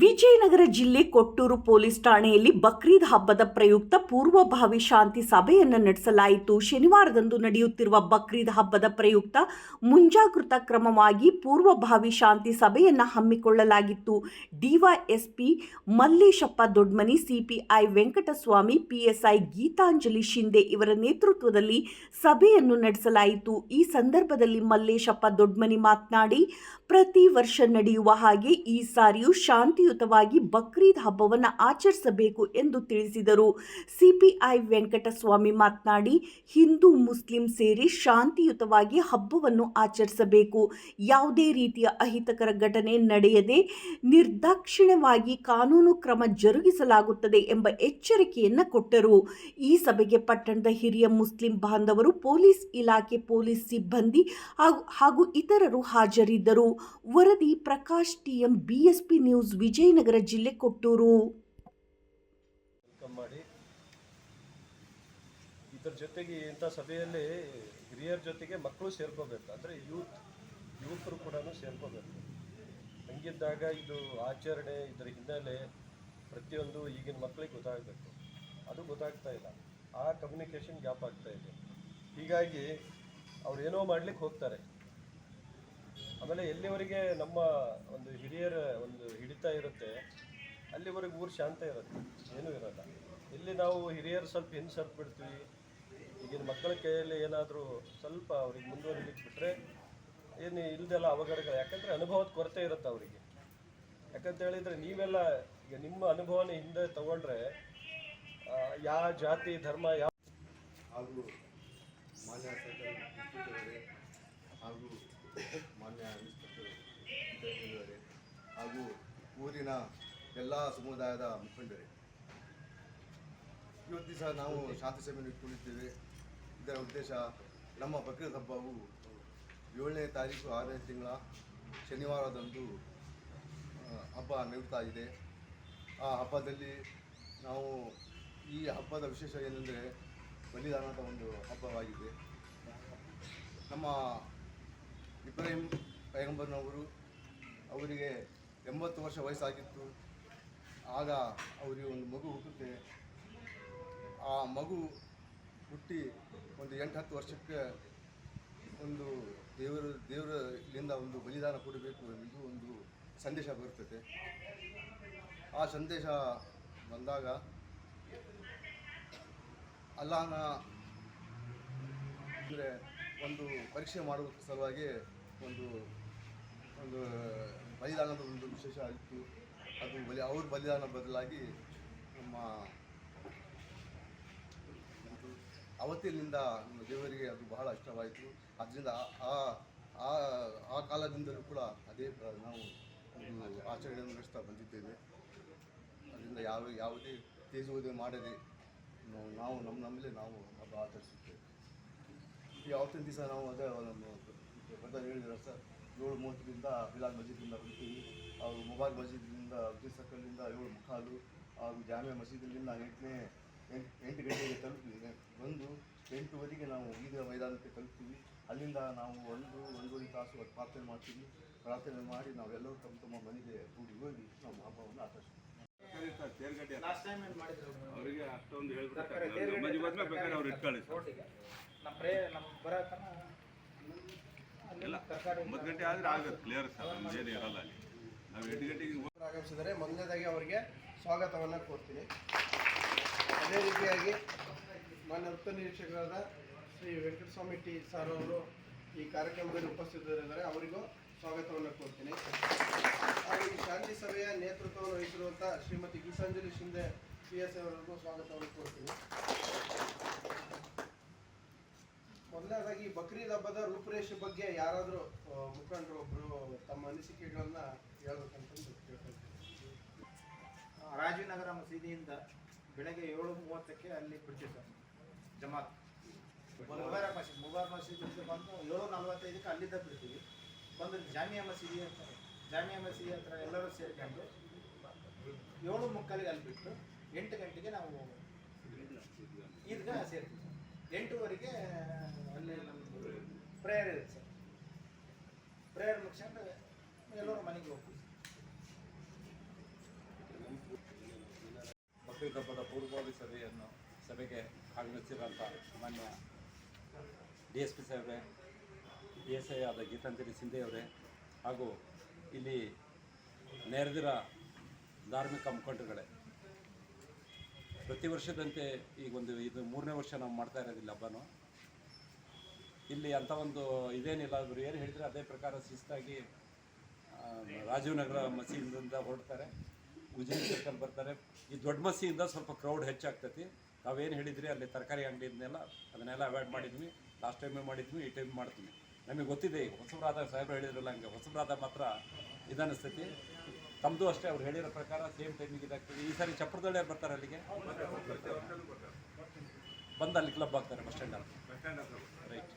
ವಿಜಯನಗರ ಜಿಲ್ಲೆ ಕೊಟ್ಟೂರು ಪೊಲೀಸ್ ಠಾಣೆಯಲ್ಲಿ ಬಕ್ರೀದ್ ಹಬ್ಬದ ಪ್ರಯುಕ್ತ ಪೂರ್ವಭಾವಿ ಶಾಂತಿ ಸಭೆಯನ್ನು ನಡೆಸಲಾಯಿತು. ಶನಿವಾರದಂದು ನಡೆಯುತ್ತಿರುವ ಬಕ್ರೀದ್ ಹಬ್ಬದ ಪ್ರಯುಕ್ತ ಮುಂಜಾಗೃತಾ ಕ್ರಮವಾಗಿ ಪೂರ್ವಭಾವಿ ಶಾಂತಿ ಸಭೆಯನ್ನು ಹಮ್ಮಿಕೊಳ್ಳಲಾಗಿತ್ತು. DYSP Malleshappa Dodmani, CPI Venkataswamy, PSI Geetanjali Shinde ಇವರ ನೇತೃತ್ವದಲ್ಲಿ ಸಭೆಯನ್ನು ನಡೆಸಲಾಯಿತು. ಈ ಸಂದರ್ಭದಲ್ಲಿ ಮಲ್ಲೇಶಪ್ಪ ದೊಡ್ಮನಿ ಮಾತನಾಡಿ, ಪ್ರತಿ ವರ್ಷ ನಡೆಯುವ ಹಾಗೆ ಈ ಸಾರಿಯೂ ಶಾಂತಿಯುತವಾಗಿ ಬಕ್ರೀದ್ ಹಬ್ಬವನ್ನು ಆಚರಿಸಬೇಕು ಎಂದು ತಿಳಿಸಿದರು. ಸಿಪಿಐ ವೆಂಕಟಸ್ವಾಮಿ ಮಾತನಾಡಿ, ಹಿಂದೂ, ಮುಸ್ಲಿಂ ಸೇರಿ ಶಾಂತಿಯುತವಾಗಿ ಹಬ್ಬವನ್ನು ಆಚರಿಸಬೇಕು. ಯಾವುದೇ ರೀತಿಯ ಅಹಿತಕರ ಘಟನೆ ನಡೆಯದೆ ನಿರ್ದಾಕ್ಷಿಣ್ಯವಾಗಿ ಕಾನೂನು ಕ್ರಮ ಜರುಗಿಸಲಾಗುತ್ತದೆ ಎಂಬ ಎಚ್ಚರಿಕೆಯನ್ನು ಕೊಟ್ಟರು. ಈ ಸಭೆಗೆ ಪಟ್ಟಣದ ಹಿರಿಯ ಮುಸ್ಲಿಂ ಬಾಂಧವರು, ಪೊಲೀಸ್ ಇಲಾಖೆ ಪೊಲೀಸ್ ಸಿಬ್ಬಂದಿ ಹಾಗೂ ಇತರರು ಹಾಜರಿದ್ದರು. ವರದಿ Prakash, TM, BSP news Vijayanagara ಜಿಲ್ಲೆ ಕೊಟ್ಟೂರು. ಮಾಡಿ. ಇದರ ಜೊತೆಗೆ ಇಂಥ ಸಭೆಯಲ್ಲಿ ಹಿರಿಯರ ಜೊತೆಗೆ ಮಕ್ಕಳು ಸೇರ್ಕೋಬೇಕು. ಅಂದರೆ ಯೂತ್, ಯುವಕರು ಕೂಡ ಸೇರ್ಕೋಬೇಕು. ಹಂಗಿದ್ದಾಗ ಇದು ಆಚರಣೆ ಇದರ ಹಿನ್ನೆಲೆ ಪ್ರತಿಯೊಂದು ಈಗಿನ ಮಕ್ಕಳಿಗೆ ಗೊತ್ತಾಗಬೇಕು. ಅದು ಗೊತ್ತಾಗ್ತಾ ಇಲ್ಲ. ಆ ಕಮ್ಯುನಿಕೇಷನ್ ಗ್ಯಾಪ್ ಆಗ್ತಾ ಇದೆ. ಹೀಗಾಗಿ ಅವ್ರು ಏನೋ ಮಾಡ್ಲಿಕ್ಕೆ ಹೋಗ್ತಾರೆ. ಆಮೇಲೆ ಎಲ್ಲಿವರೆಗೆ ನಮ್ಮ ಒಂದು ಹಿರಿಯರ ಒಂದು ಹಿಡಿತ ಇರುತ್ತೆ, ಅಲ್ಲಿವರೆಗೆ ಊರು ಶಾಂತ ಇರುತ್ತೆ, ಏನೂ ಇರಲ್ಲ. ಇಲ್ಲಿ ನಾವು ಹಿರಿಯರು ಸ್ವಲ್ಪ ಹಿಂದೆ ಬಿಡ್ತೀವಿ ಈಗಿನ ಮಕ್ಕಳ ಕೈಯಲ್ಲಿ ಏನಾದರೂ ಸ್ವಲ್ಪ ಅವ್ರಿಗೆ ಮುಂದುವರಿಲಿಕ್ಕೆ ಬಿಟ್ಟರೆ ಏನು ಇಲ್ದೆಲ್ಲ ಅವಘಡಗಳು. ಯಾಕಂದರೆ ಅನುಭವದ ಕೊರತೆ ಇರುತ್ತೆ ಅವರಿಗೆ. ಯಾಕಂತ ಹೇಳಿದರೆ ನೀವೆಲ್ಲ ಈಗ ನಿಮ್ಮ ಅನುಭವನ ಹಿಂದೆ ತಗೊಂಡ್ರೆ ಯಾವ ಜಾತಿ, ಧರ್ಮ, ಯಾವ ಹಾಗೂ ಮಾನ್ಯ ಹಾಗೂ ಮಾನ್ಯ ಹಾಗೂ ಊರಿನ ಎಲ್ಲ ಸಮುದಾಯದ ಮುಖಂಡರೇ. ಇವತ್ತು ದಿವಸ ನಾವು ಶಾಂತಿ ಸಭೆಯನ್ನು ಇಟ್ಕೊಂಡಿದ್ದೇವೆ ಇದರ ಉದ್ದೇಶ ನಮ್ಮ ಬಕ್ರೀದ್ ಹಬ್ಬವು ಏಳನೇ ತಾರೀಕು ಆರನೇ ತಿಂಗಳ ಶನಿವಾರದಂದು ಹಬ್ಬ ನಡೀತಾ ಇದೆ. ಆ ಹಬ್ಬದಲ್ಲಿ ನಾವು ಈ ಹಬ್ಬದ ವಿಶೇಷ ಏನೆಂದರೆ ಬಲಿದಾನದ ಒಂದು ಹಬ್ಬವಾಗಿದೆ. ನಮ್ಮ ಇಬ್ರಾಹಿಂ ಪೈಗಂಬರ್ನವರು ಅವರಿಗೆ ಎಂಬತ್ತು ವರ್ಷ ವಯಸ್ಸಾಗಿತ್ತು. ಆಗ ಅವರಿಗೆ ಒಂದು ಮಗು ಹುಟ್ಟುತ್ತೆ. ಆ ಮಗು ಹುಟ್ಟಿ ಒಂದು ಎಂಟು ಹತ್ತು ವರ್ಷಕ್ಕೆ ಒಂದು ದೇವರ ದೇವರಿಂದ ಒಂದು ಬಲಿದಾನ ಕೊಡಬೇಕು ಎಂದು ಒಂದು ಸಂದೇಶ ಬರುತ್ತದೆ. ಆ ಸಂದೇಶ ಬಂದಾಗ ಅಲ್ಲಾಹನ ಅಂದರೆ ಒಂದು ಪರೀಕ್ಷೆ ಮಾಡುವ ಸಲುವಾಗಿ ಒಂದು ಒಂದು ಬಲಿದಾನದ ಒಂದು ವಿಶೇಷ ಇತ್ತು. ಅದು ಬಲಿ, ಅವ್ರ ಬಲಿದಾನ ಬದಲಾಗಿ ನಮ್ಮ ಅವತ್ತಿನಿಂದ ನಮ್ಮ ದೇವರಿಗೆ ಅದು ಬಹಳ ಇಷ್ಟವಾಯಿತು. ಅದರಿಂದ ಆ ಆ ಆ ಕಾಲದಿಂದಲೂ ಕೂಡ ಅದೇ ನಾವು ಆಚರಣೆಯನ್ನು ನಡೆಸ್ತಾ ಬಂದಿದ್ದೇವೆ. ಅದರಿಂದ ಯಾವ, ಯಾವುದೇ ತೇಜುವುದೇ ಮಾಡದೆ ನಾವು, ನಮ್ಮ, ನಮ್ಮಲ್ಲೇ ನಾವು ಹಬ್ಬ ಆಚರಿಸುತ್ತೇವೆ. ಯಾವತ್ತಿನ ದಿವಸ ನಾವು ಅದೇ ನಮ್ಮ ಬ್ರದರ್ ಹೇಳಿದ್ರು ಸರ್ ಏಳು ಮೂವತ್ತರಿಂದ ಬಿಲಾಲ್ ಮಸೀದಿಂದ ಬರ್ತೀವಿ ಅವರು ಮುಬಾರಕ್ ಮಸೀದಿನಿಂದ ಅಬ್ದುಲ್ ಸರ್ಕಲ್ನಿಂದ ಏಳು ಮುಖಾಲು ಹಾಗೂ ಜಾಮಿಯಾ ಮಸೀದಿಲಿಂದ ಎಂಟನೇ ಎಂಟು ಎಂಟು ಗಂಟೆಗೆ ತಲುಪ್ತೀವಿ ಬಂದು ಎಂಟುವರೆಗೆ ನಾವು ಈದ ಮೈದಾನಕ್ಕೆ ತಲುಪ್ತೀವಿ. ಅಲ್ಲಿಂದ ನಾವು ಒಂದು ಒಂದೂವರೆ ತಾಸು ಪ್ರಾರ್ಥನೆ ಮಾಡ್ತೀವಿ. ಪ್ರಾರ್ಥನೆ ಮಾಡಿ ನಾವೆಲ್ಲರೂ ತಮ್ಮ ತಮ್ಮ ಮನೆಗೆ ಕೂಡಿ ಹೋಗಿ ನಮ್ಮ ಹಬ್ಬವನ್ನು ಆಚರಿಸ್ತೀವಿ. ಅವರಿಗೆ ಅಷ್ಟೊಂದು ಹೇಳ್ಬಿಟ್ಟು ನಮ್ಮ ಬರೋತನ ಇಲ್ಲ, ಒಂಬತ್ತು ಗಂಟೆ ಆದರೆ ಆಗುತ್ತೆ ಕ್ಲಿಯರ್ ಸರ್ ಏನು ಇರಲ್ಲ ಅಲ್ಲಿ. ನಾವು ಎಂಟು ಗಂಟೆಗೆ ಆಗಮಿಸಿದರೆ ಮೊದಲನೇದಾಗಿ ಅವರಿಗೆ ಸ್ವಾಗತವನ್ನು ಕೊಡ್ತೀನಿ ಅದೇ ರೀತಿಯಾಗಿ ಮಾನ್ಯ ವೃತ್ತ ನಿರೀಕ್ಷಕರಾದ ಶ್ರೀ ವೆಂಕಟಸ್ವಾಮಿ ಟಿ ಸರ್ ಅವರು ಈ ಕಾರ್ಯಕ್ರಮದಲ್ಲಿ ಉಪಸ್ಥಿತರಿದ್ದಾರೆ, ಅವರಿಗೂ ಸ್ವಾಗತವನ್ನು ಕೊಡ್ತೀನಿ ಹಾಗೆ ಈ ಶಾಂತಿ ಸಭೆಯ ನೇತೃತ್ವವನ್ನು ವಹಿಸಿರುವಂಥ ಶ್ರೀಮತಿ ಗೀತಾಂಜಲಿ ಶಿಂದೆ ಪಿ ಎಸ್ ಅವರಿಗೂ ಸ್ವಾಗತವನ್ನು ಕೋರ್ತೀನಿ. ಮೊದಲನೇದಾಗಿ ಬಕ್ರೀದ್ ಹಬ್ಬದ ರೂಪುರೇಷೆ ಬಗ್ಗೆ ಯಾರಾದರೂ ಮುಖಂಡರು ಒಬ್ಬರು ತಮ್ಮ ಅನಿಸಿಕೆಗಳನ್ನ ಹೇಳ್ಬೇಕಂತಂದು ಕೇಳ್ಕೊಳ್ತೀನಿ ರಾಜೀನಗರ ಮಸೀದಿಯಿಂದ ಬೆಳಗ್ಗೆ ಏಳು ಮೂವತ್ತಕ್ಕೆ ಅಲ್ಲಿ ಬಿಡ್ತೀವಿ ಸರ್ ಜಮಾತ್. ಮುಬಾರಕ್ ಮಸೀದ್ ಮುಬಾರಕ್ ಮಸೀದಿಯಿಂದ ಬಂದು ಏಳು ನಲ್ವತ್ತೈದಕ್ಕೆ ಅಲ್ಲಿಂದ ಬಿಡ್ತೀವಿ. ಬಂದು ಜಾಮಿಯಾ ಮಸೀದಿ ಅಂತ ಜಾಮಿಯಾ ಮಸೀದಿ ಹತ್ರ ಎಲ್ಲರೂ ಸೇರ್ಕೊಂಡು ಏಳು ಮುಕ್ಕಾಲಿಗೆ ಅಲ್ಲಿ ಬಿಟ್ಟು ಎಂಟು ಗಂಟೆಗೆ ನಾವು ಈದ್ಗಾ ಸೇರ್ತೀವಿ. ಸರ್ ಎಂಟೂವರೆಗೆ ಅಲ್ಲಿ ನಮ್ಮದು ಪ್ರೇಯರ್ ಇರುತ್ತೆ ಸರ್. ಪ್ರೇಯರ್ ಮುಗಿಸ್ಕೊಂಡು ಎಲ್ಲರೂ ಮನೆಗೆ ಹೋಗ್ತೀವಿ ಬಕ್ರೀದ್ ಹಬ್ಬದ ಪೂರ್ವಭಾವಿ ಸಭೆಯನ್ನು ಸಭೆಗೆ ಆಗಮಿಸಿರೋಂಥ ಮಾನ್ಯ ಡಿ ಎಸ್ ಪಿ ಸಾಹೇಬ್ರೆ, ಡಿ ಎಸ್ ಐ ಆದ ಗೀತಾಂಜಲಿ ಸಿಂಧೆಯವರೇ ಹಾಗೂ ಇಲ್ಲಿ ನೆರೆದಿರ ಧಾರ್ಮಿಕ ಮುಖಂಡರುಗಳೇ ಪ್ರತಿ ವರ್ಷದಂತೆ ಈಗ ಒಂದು ಇದು ಮೂರನೇ ವರ್ಷ ನಾವು ಮಾಡ್ತಾ ಇರೋದಿಲ್ಲ ಹಬ್ಬನೂ. ಇಲ್ಲಿ ಅಂಥ ಒಂದು ಇದೇನಿಲ್ಲ ಅವರು ಏನು ಹೇಳಿದರೆ ಅದೇ ಪ್ರಕಾರ ಶಿಸ್ತಾಗಿ ರಾಜೀವ್ ನಗರ ಮಸೀದಿಯಿಂದ ಹೊರಡ್ತಾರೆ. ಉಜಿನಿ ಸರ್ಕಲ್ ಬರ್ತಾರೆ. ಈ ದೊಡ್ಡ ಮಸೀದಿಂದ ಸ್ವಲ್ಪ ಕ್ರೌಡ್ ಹೆಚ್ಚಾಗ್ತೈತಿ ನಾವೇನು ಹೇಳಿದ್ರಿ, ಅಲ್ಲಿ ತರಕಾರಿ ಅಂಗಡಿ ಇದನ್ನೆಲ್ಲ ಅದನ್ನೆಲ್ಲ ಅವಾಯ್ಡ್ ಮಾಡಿದ್ವಿ. ಲಾಸ್ಟ್ ಟೈಮೇ ಮಾಡಿದ್ವಿ, ಈ ಟೈಮ್ ಮಾಡ್ತೀನಿ ನಮಗೆ ಗೊತ್ತಿದೆ ಈಗ ಹೊಸಬ್ರಾದ ಸಾಹೇಬ್ರು ಹೇಳಿದ್ರಲ್ಲ ಹಂಗೆ, ಹೊಸಬ್ರಾದ ಮಾತ್ರ ಇದನ್ನಿಸ್ತೈತಿ ತಮ್ಮದು ಅಷ್ಟೇ ಅವ್ರು ಹೇಳಿರೋ ಪ್ರಕಾರ ಸೇಮ್ ಟೈಮಿಗೆ ಇದಾಗ್ತದೆ. ಈ ಸಾರಿ ಚಪ್ರದಳ್ಳಿಯವ್ರು ಬರ್ತಾರೆ ಅಲ್ಲಿಗೆ? ಬಂದು ಅಲ್ಲಿ ಕ್ಲಬ್ ಆಗ್ತಾರೆ ಬಸ್ ಸ್ಟ್ಯಾಂಡ್ ರೈಟ್